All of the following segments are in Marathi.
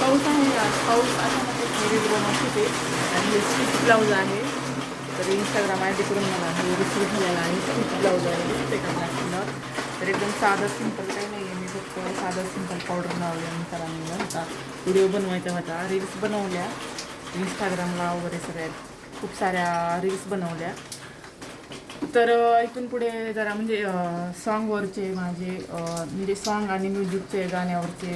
पाऊस आहे आज पाऊस असा रील बनवत होते आणि हे स्टिच ब्लाऊज आहे तर इंस्टाग्राम आय डी करून मला हे रिसीव झालेला आहे स्टिच ब्लाऊज आहे ते करणार तर एकदम साधं सिंपल काही नाही आहे मी फक्त साधं सिंपल पावडर लावले आम्ही त्याला होता व्हिडिओ बनवायचा होता रील्स बनवल्या इंस्टाग्रामला वगैरे सगळ्या खूप साऱ्या रील्स बनवल्या. तर इथून पुढे जरा म्हणजे सॉन्गवरचे माझे म्हणजे सॉन्ग आणि म्युझिकचे गाण्यावरचे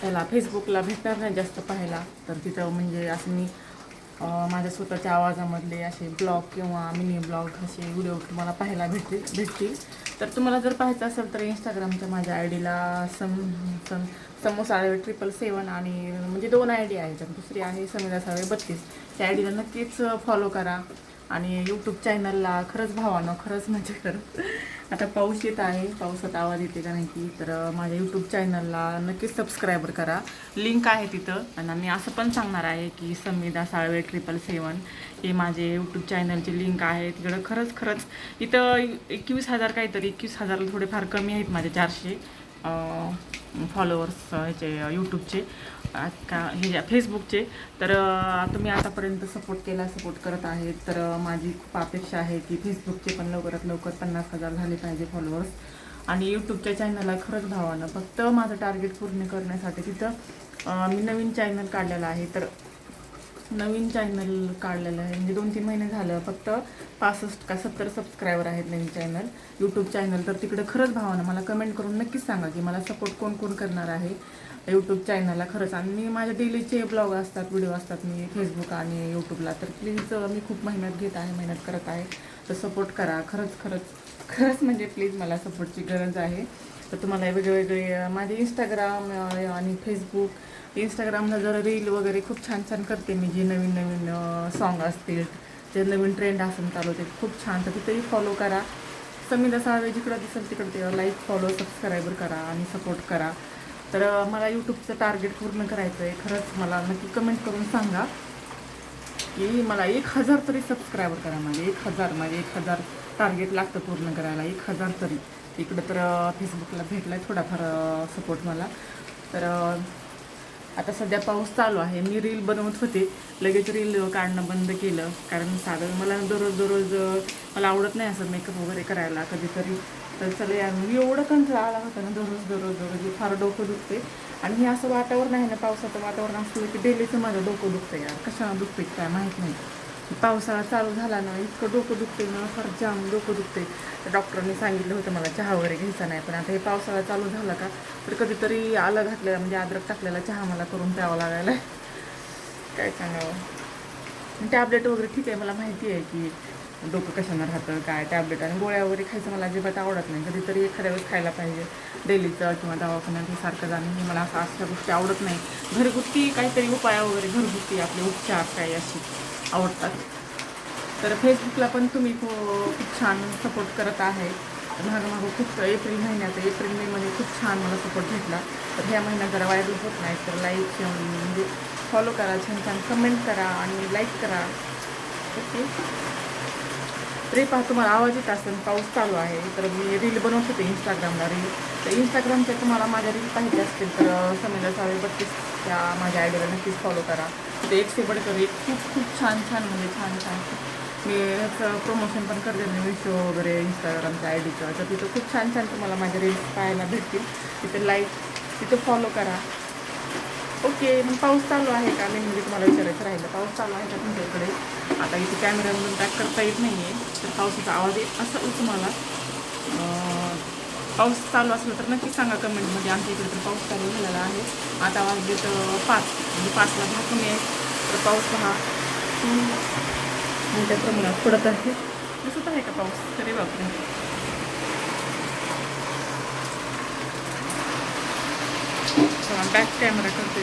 त्याला फेसबुकला भेटणार नाही जास्त पाहायला. तर तिथं म्हणजे असं मी माझ्या स्वतःच्या आवाजामधले असे ब्लॉग किंवा मिनी ब्लॉग असे व्हिडिओ तुम्हाला पाहायला भेटतील भेटतील. तर तुम्हाला जर पाहायचं असेल तर इंस्टाग्रामच्या माझ्या आय डीला सम सम समोसा ट्रिपल सेवन आणि म्हणजे दोन आय डी आहेत. दुसरी आहे समीरा सावे बत्तीस. त्या आय डीला नक्कीच फॉलो करा. आणि यूट्यूब चॅनलला खरंच भावानं खरंच म्हणजे खरंच आता पाऊस येत आहे. पावसात आवाज येते का नाही की? तर माझ्या यूट्यूब चॅनलला नक्कीच सबस्क्रायबर करा. लिंक आहे तिथं. आणि मी असं पण सांगणार आहे की संविदा साळवे ट्रिपल सेवन हे माझे यूट्यूब चॅनलची लिंक आहे तिकडं खरंच खरंच. इथं एकवीस हजार काहीतरी एकवीस हजारला थोडेफार कमी आहेत माझे चारशे. फॉलोअर्स ह्याचे यूट्यूबचे का हे ज्या फेसबुकचे तर तुम्ही आतापर्यंत सपोर्ट केला सपोर्ट करत आहेत. तर माझी खूप अपेक्षा आहे की फेसबुकचे पण लवकरात लवकर पन्नास हजार झाले पाहिजे फॉलोअर्स आणि यूट्यूबच्या चॅनलला खरंच भावानं फक्त माझं टार्गेट पूर्ण करण्यासाठी तिथं मी नवीन चॅनल काढलेलं आहे. तर नवीन चॅनल काढलेलं आहे. म्हणजे दोन तीन महिने झालं फक्त पासष्ट का सत्तर सबस्क्रायबर आहेत नवीन चॅनल यूट्यूब चॅनल तर तिकडे खरंच भावानं मला कमेंट करून नक्कीच सांगा की मला सपोर्ट कोण कोण करणार आहे यूट्यूब चॅनलला खरंच. आणि मी डेलीचे ब्लॉग असतात व्हिडिओ असतात मी फेसबुक आणि यूट्यूबला तर प्लीज मी खूप मेहनत घेत आहे मेहनत करत आहे. तर सपोर्ट करा. खरंच खरंच खरंच म्हणजे प्लीज मला सपोर्टची गरज आहे. तर तुम्हाला वेगळे वेगळे माझे इंस्टाग्राम आणि फेसबुक इंस्टाग्रामला जर रील वगैरे खूप छान छान करते मी जे नवीन नवीन सॉन्ग असतील जे नवीन ट्रेंड असून चालू ते खूप छान. तर तिथेही फॉलो करा. समीदा साळवे जिकडं दिसेल तिकडं ते लाईक फॉलो सबस्क्रायबर करा आणि सपोर्ट करा. तर मला यूट्यूबचं टार्गेट पूर्ण करायचं आहे. खरंच मला नक्की कमेंट करून सांगा की मला एक हजार तरी सबस्क्रायबर करा माझे. एक हजार माझे एक हजार टार्गेट लागतं पूर्ण करायला. एक हजार तरी. इकडं तर फेसबुकला भेटला आहे थोडाफार सपोर्ट मला. तर आता सध्या पाऊस चालू आहे. मी रील बनवत होते. लगेच रील काढणं बंद केलं. कारण साधं मला दररोज दररोज मला आवडत नाही असं मेकअप वगैरे करायला कधीतरी. तर चला यार मी एवढं कंटाळा आला होता ना दररोज दररोज दररोज. फार डोकं दुखते आणि हे असं वातावरण आहे ना पावसाचं वातावरण असलं की डेलीचं माझं डोकं दुखतं यार. कशाला दुखते काय माहीत नाही. पावसाळा चालू झाला ना इतकं डोकं दुखते ना फार जाम डोकं दुखते तर डॉक्टरने सांगितलं होतं मला चहा वगैरे घ्यायचा नाही पण आता हे पावसाळा चालू झाला का तर कधीतरी आलं घातलेला म्हणजे अद्रक टाकलेला चहा मला करून प्यावा लागायला. काय सांगावं? टॅबलेट वगैरे ठीक आहे मला माहिती आहे की डोकं कशानं राहतं काय टॅबलेट आणि गोळ्या वगैरे खायचं मला अजिबात आवडत नाही. कधीतरी एखाद्या वेळेस खायला पाहिजे डेलीचं किंवा दवाखान्यात हे सारखं जाणं हे मला असं अशा गोष्टी आवडत नाही. घरगुती काहीतरी उपाय वगैरे घरगुती आपले उपचार काही अशी आवडतात. तर फेसबुकला पण तुम्ही खूप छान सपोर्ट करत आहे. मागं मागं खूप एप्रिल महिन्यात एप्रिल मेमध्ये खूप छान मला सपोर्ट भेटला. तर ह्या महिन्यात जरा व्हायरल होत नाही तर लाईक म्हणजे फॉलो करा छान छान कमेंट करा आणि लाईक करा. ओके तरी पहा तुम्हाला आवाज येत असेल पाऊस चालू आहे. तर मी रील बनवत होते इंस्टाग्रामला रील तर इंस्टाग्रामच्या तुम्हाला माझ्या रील पाहिजे असतील तर समीला सावे बत्तीस त्या माझ्या आयडियाला नक्कीच फॉलो करा. ते एक से बडकर एक खूप खूप छान छान म्हणजे छान छान. मी प्रमोशन पण करते मी मिशो वगैरे इंस्टाग्रामच्या आय डीचं तर तिथं खूप छान छान तुम्हाला माझ्या रील्स पाहायला भेटतील. तिथे लाईक तिथं फॉलो करा. ओके मग पाऊस चालू आहे का? मी म्हणजे तुम्हाला विचारायचं राहिलं. पाऊस चालू आहे का तुमच्या इकडे आता इथे कॅमेऱ्यामधून पॅक करता येत नाही आहे तर पावसाचा आवाज येत असेल तुम्हाला. पाऊस चालू असलं तर नक्की सांगा कमेंटमध्ये. आमच्या इकडे तर पाऊस चालू झालेला आहे. आता वाजले पाच. म्हणजे पाचला दहा कमी आहे तर पाऊस दहा मोठ्या प्रमाणात पडत आहे. दिसत आहे का पाऊस? तरी बापरे. बॅक कॅमेरा करते.